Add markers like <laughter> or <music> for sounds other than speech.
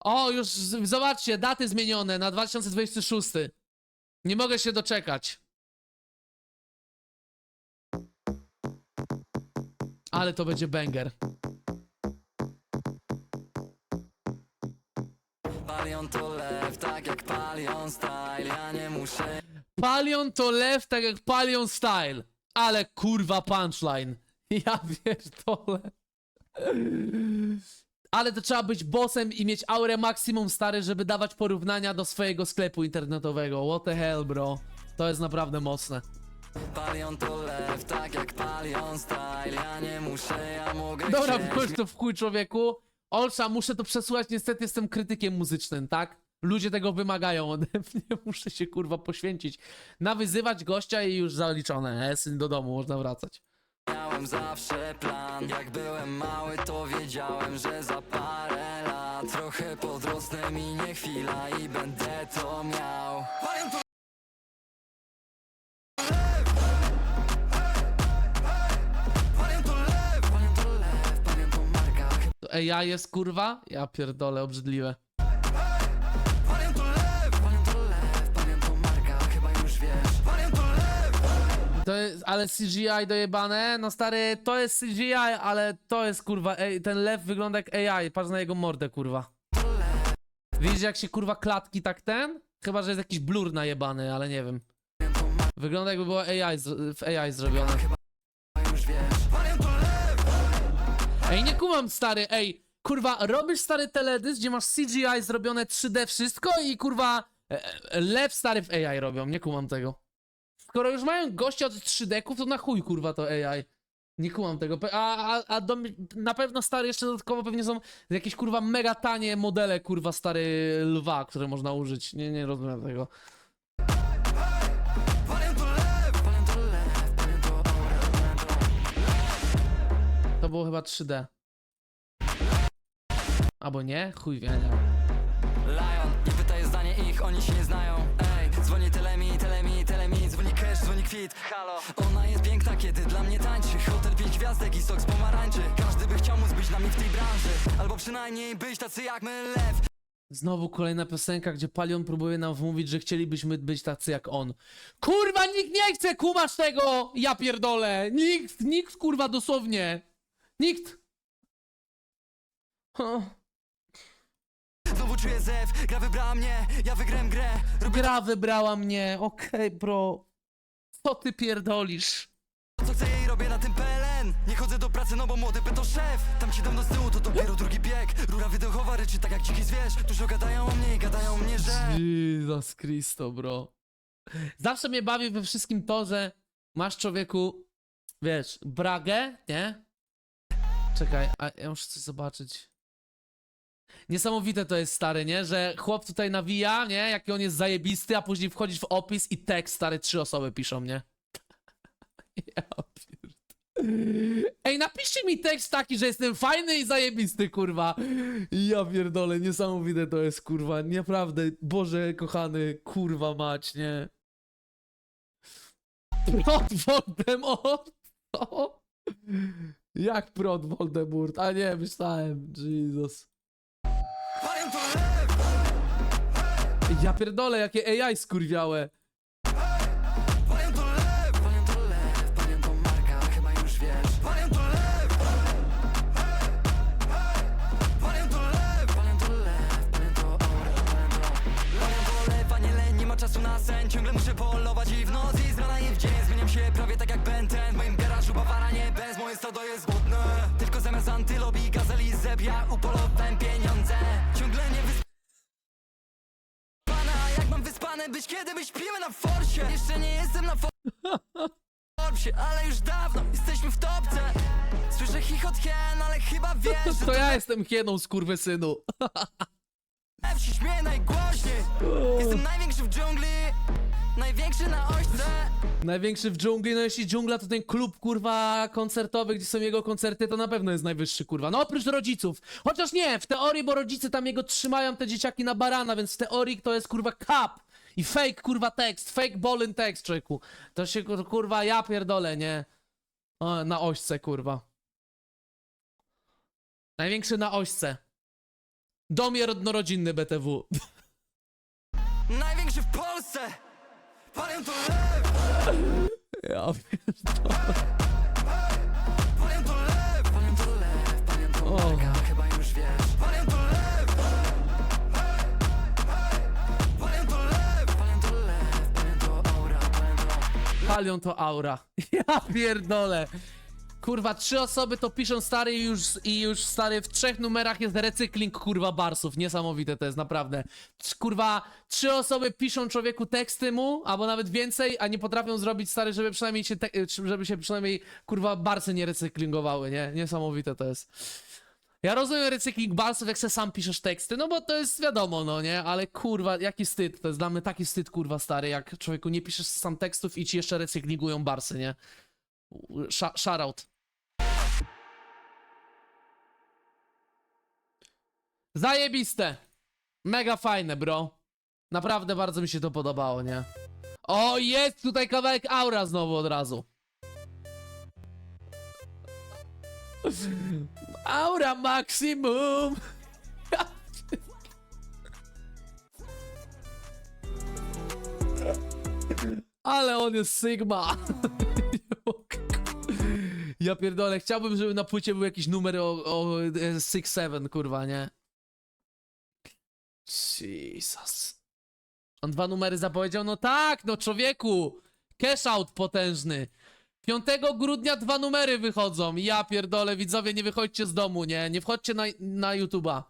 O, już z- zobaczcie, daty zmienione na 2026. Nie mogę się doczekać. Ale to będzie banger. Palion to lew, tak jak palion style Ja nie muszę Palion to lew, tak jak Palion style. Ale kurwa punchline. <laughs> Ja pierdolę. Ale to trzeba być bossem i mieć aurę maksimum stary, żeby dawać porównania do swojego sklepu internetowego. What the hell, bro. To jest naprawdę mocne. Palion to lew, tak jak palion style Ja nie muszę, ja mogę Dobra, wchodź to w chuj człowieku. Olsza, muszę to przesłuchać, niestety jestem krytykiem muzycznym, tak? Ludzie tego wymagają ode <laughs> mnie, muszę się kurwa poświęcić. Nawyzywać gościa i już zaliczone. E, syn do domu, można wracać. Miałem zawsze plan Jak byłem mały to wiedziałem, że za parę lat Trochę podrosnę minie chwila i będę to miał To AI jest kurwa? Ja pierdolę, obrzydliwe. To jest, ale CGI dojebane? No stary, to jest CGI, ale to jest kurwa, ej, ten lew wygląda jak AI, patrz na jego mordę kurwa. Widzisz jak się kurwa klatki tak ten? Chyba, że jest jakiś blur najebany, ale nie wiem. Wygląda jakby było AI, w AI zrobione. Ej, nie kumam stary, ej, kurwa, robisz stary teledysk, gdzie masz CGI zrobione 3D wszystko i kurwa e, e, lew stary w AI robią, nie kumam tego. Skoro już mają gościa od 3D-ków, to na chuj kurwa to AI. Nie kumam tego. A, a, a do, na pewno stary jeszcze dodatkowo pewnie są jakieś kurwa mega tanie modele kurwa stary lwa, które można użyć. Nie, nie rozumiem tego. To było chyba 3D. Albo nie? Chuj wie, nie. Lion, nie pytaj zdanie ich, oni się nie znają dzwoni telemi, telemi, telemi Dzwoni cash, dzwoni kwit Halo, ona jest piękna, kiedy dla mnie tańczy Hotel pięć gwiazdek i sok z pomarańczy Każdy by chciał móc być nami w tej branży Albo przynajmniej być tacy jak my, lew Znowu kolejna piosenka, gdzie Palion próbuje nam wmówić, że chcielibyśmy być tacy jak on. Kurwa, nikt nie chce, kumasz tego! Ja pierdolę! Nikt, nikt, kurwa, dosłownie! Nikt! O, Znowu czuję zew, gra wybrała mnie Ja wygrałem grę, robię gra wybrała mnie, okej, bro. Co ty pierdolisz? to co chcę i robię na tym PLN Nie chodzę do pracy, no bo młody to szef Tam ci dawno z tyłu, to dopiero drugi bieg Rura wydechowa ryczy tak jak dziki zwierz Dużo gadają o mnie i gadają o mnie, że Jesus Christo, bro. Zawsze mnie bawi we wszystkim to, że masz człowieku, wiesz, bragę, nie? Czekaj, a ja muszę coś zobaczyć. Niesamowite to jest, stary, nie? Że chłop tutaj nawija, nie? Jaki on jest zajebisty, a później wchodzisz w opis i tekst, stary, trzy osoby piszą, nie? <laughs> Ja. Ej, napiszcie mi tekst taki, że jestem fajny i zajebisty, kurwa. Ja pierdolę, niesamowite to jest, kurwa. Naprawdę, Boże kochany, kurwa mać, nie? Prot Voldemort? Co? <laughs> Jak prot Voldemort? A nie, myślałem, Jesus. Ja pierdolę, jakie AI skurwiałe. Palion to lew, marka, chyba już wiesz. To lew, a nie ma czasu na sen, ciągle muszę polować i w i w dzień zmieniam się prawie tak jak nie bez, jest. Tylko zamiast gazeli wyspane być, kiedy my śpimy na forsie? Jeszcze nie jestem na Forsie, ale już dawno jesteśmy w topce. Słyszę chichot hien, ale chyba wiesz, To ja jestem hieną, skurwysynu. to <laughs> wsi śmieje najgłośniej. Jestem największy w dżungli, największy na ośce. Największy w dżungli, no jeśli dżungla to ten klub, kurwa, koncertowy, gdzie są jego koncerty, to na pewno jest najwyższy, kurwa. No oprócz rodziców. Chociaż nie, w teorii, bo rodzice tam jego trzymają te dzieciaki na barana, więc w teorii to jest, kurwa, kap. I fake, kurwa, tekst, fake ballin tekst, człowieku. To się, kur- kurwa, ja pierdolę, nie? O, na ośce, kurwa. Największy na ośce. Dom jednorodzinny BTW. Największy w Polsce Palią to lew, <laughs> Ja palią Palią to aura. <laughs> Ja pierdolę. Kurwa, trzy osoby to piszą stary i już, i już stary w trzech numerach jest recykling kurwa barsów. Niesamowite to jest, naprawdę. Trz- Kurwa, trzy osoby piszą człowieku teksty mu, albo nawet więcej, a nie potrafią zrobić stary, żeby przynajmniej się, te, żeby się przynajmniej kurwa barsy nie recyklingowały, nie? Niesamowite to jest. Ja rozumiem recykling barsów, jak se sam piszesz teksty, no bo to jest wiadomo, no nie? Ale kurwa, jaki wstyd, to jest dla mnie taki wstyd, kurwa, stary, jak człowieku nie piszesz sam tekstów i ci jeszcze recyklingują barsy, nie? Sh- shoutout. Zajebiste. Mega fajne, bro. Naprawdę bardzo mi się to podobało, nie? O, jest tutaj kawałek aura znowu od razu. Aura maksimum. Ale on jest Sigma. <laughs> Ja pierdolę, chciałbym, żeby na płycie był jakiś numer o, o 6-7, kurwa, nie? Jesus. On dwa numery zapowiedział? No tak, no człowieku! Cash out potężny. 5 grudnia dwa numery wychodzą. Ja pierdolę, widzowie, nie wychodźcie z domu, nie? Nie wchodźcie na, na YouTube'a.